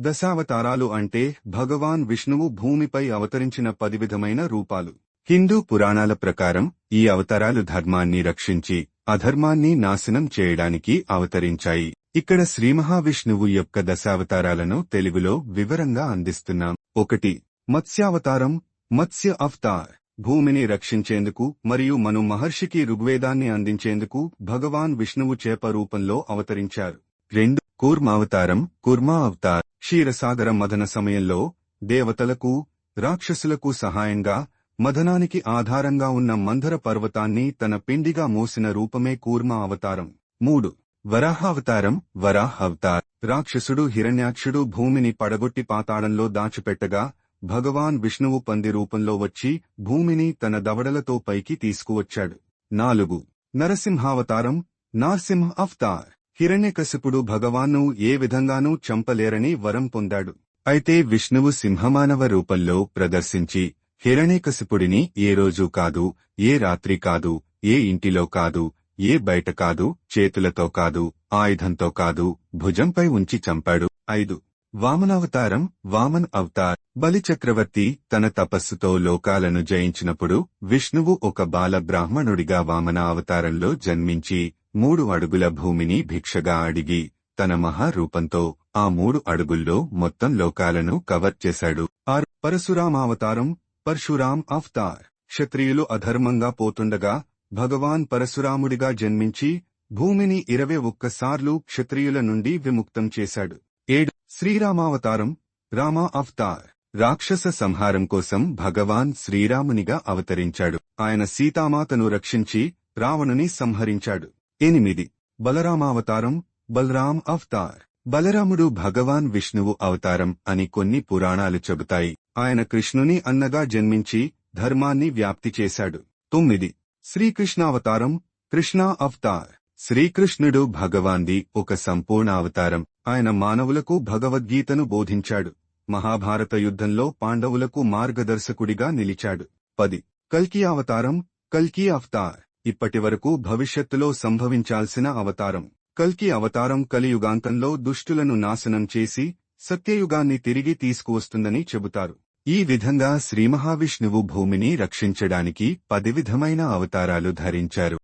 దశావతారాలు అంటే భగవాన్ విష్ణువు భూమిపై అవతరించిన పది విధమైన రూపాలు. హిందూ పురాణాల ప్రకారం ఈ అవతారాలు ధర్మాన్ని రక్షించి అధర్మాన్ని నాశనం చేయడానికి అవతరించాయి. ఇక్కడ శ్రీ మహావిష్ణువు యొక్క దశావతారాలను తెలుగులో వివరంగా అందిస్తున్నాం. ఒకటి మత్స్యావతారం మత్స్య అవతార్. భూమిని రక్షించేందుకు మరియు మను మహర్షికి ఋగ్వేదాన్ని అందించేందుకు భగవాన్ విష్ణువు చేప రూపంలో అవతరించారు. రెండు కూర్మావతారం కుర్మా అవతార్ క్షీరసాగర మదన సమయంలో దేవతలకు రాక్షసులకు సహాయంగా మదనానికి ఆధారంగా ఉన్న మంధర పర్వతాన్ని తన పిండిగా మోసిన రూపమే కూర్మా అవతారం. మూడు. వరాహావతారం వరాహవతార్ రాక్షసుడు హిరణ్యాక్షుడు భూమిని పడగొట్టి పాతాళంలో దాచిపెట్టగా భగవాన్ విష్ణువు పంది రూపంలో వచ్చి భూమిని తన దవడలతో పైకి తీసుకువచ్చాడు. నాలుగు. నరసింహావతారం నార్సింహ అవతార్. హిరణ్యకశిపుడు భగవాన్ను ఏ విధంగానూ చంపలేరని వరం పొందాడు. అయితే విష్ణువు సింహమానవ రూపంలో ప్రదర్శించి హిరణ్యకశిపుడిని ఏ రోజు కాదు ఏ రాత్రి కాదు ఏ ఇంటిలో కాదు ఏ బయట కాదు చేతులతో కాదు ఆయుధంతో కాదు భుజంపై ఉంచి చంపాడు. ఐదు. వామనావతారం వామన్ అవతార్. బలిచక్రవర్తి తన తపస్సుతో లోకాలను జయించినప్పుడు విష్ణువు ఒక బాల బ్రాహ్మణుడిగా వామన అవతారంలో జన్మించి మూడు అడుగుల భూమిని భిక్షగా అడిగి తన మహారూపంతో ఆ మూడు అడుగుల్లో మొత్తం లోకాలను కవర్ చేశాడు. ఆరు. పరశురామావతారం పరశురాం అవతార్. క్షత్రియులు అధర్మంగా పోతుండగా భగవాన్ పరశురాముడిగా జన్మించి భూమిని ఇరవై ఒక్కసార్లు క్షత్రియుల నుండి విముక్తం చేశాడు. ఏడు. శ్రీరామావతారం రామా అవతార్. రాక్షస సంహారం కోసం భగవాన్ శ్రీరామునిగా అవతరించాడు. ఆయన సీతామాతను రక్షించి రావణుని సంహరించాడు. ఎనిమిది. బలరామావతారం బలరాం అవతార్. బలరాముడు భగవాన్ విష్ణువు అవతారం అని కొన్ని పురాణాలు చెబుతాయి. ఆయన కృష్ణుని అన్నగా జన్మించి ధర్మాన్ని వ్యాప్తి చేశాడు. తొమ్మిది. శ్రీకృష్ణావతారం కృష్ణా అవతార్. శ్రీకృష్ణుడు భగవాన్ది ఒక సంపూర్ణ అవతారం ఆయన మానవులకు భగవద్గీతను బోధించాడు. మహాభారత యుద్ధంలో పాండవులకు మార్గదర్శకుడిగా నిలిచాడు. పది. కల్కి అవతారం కల్కి అవతార్. ఇప్పటివరకు భవిష్యత్తులో సంభవించాల్సిన అవతారం. కల్కి అవతారం కలియుగాంతంలో దుష్టులను నాశనం చేసి సత్యయుగాన్ని తిరిగి తీసుకువస్తుందని చెబుతారు. ఈ విధంగా శ్రీమహావిష్ణువు భూమిని రక్షించడానికి పది విధమైన అవతారాలు ధరించారు.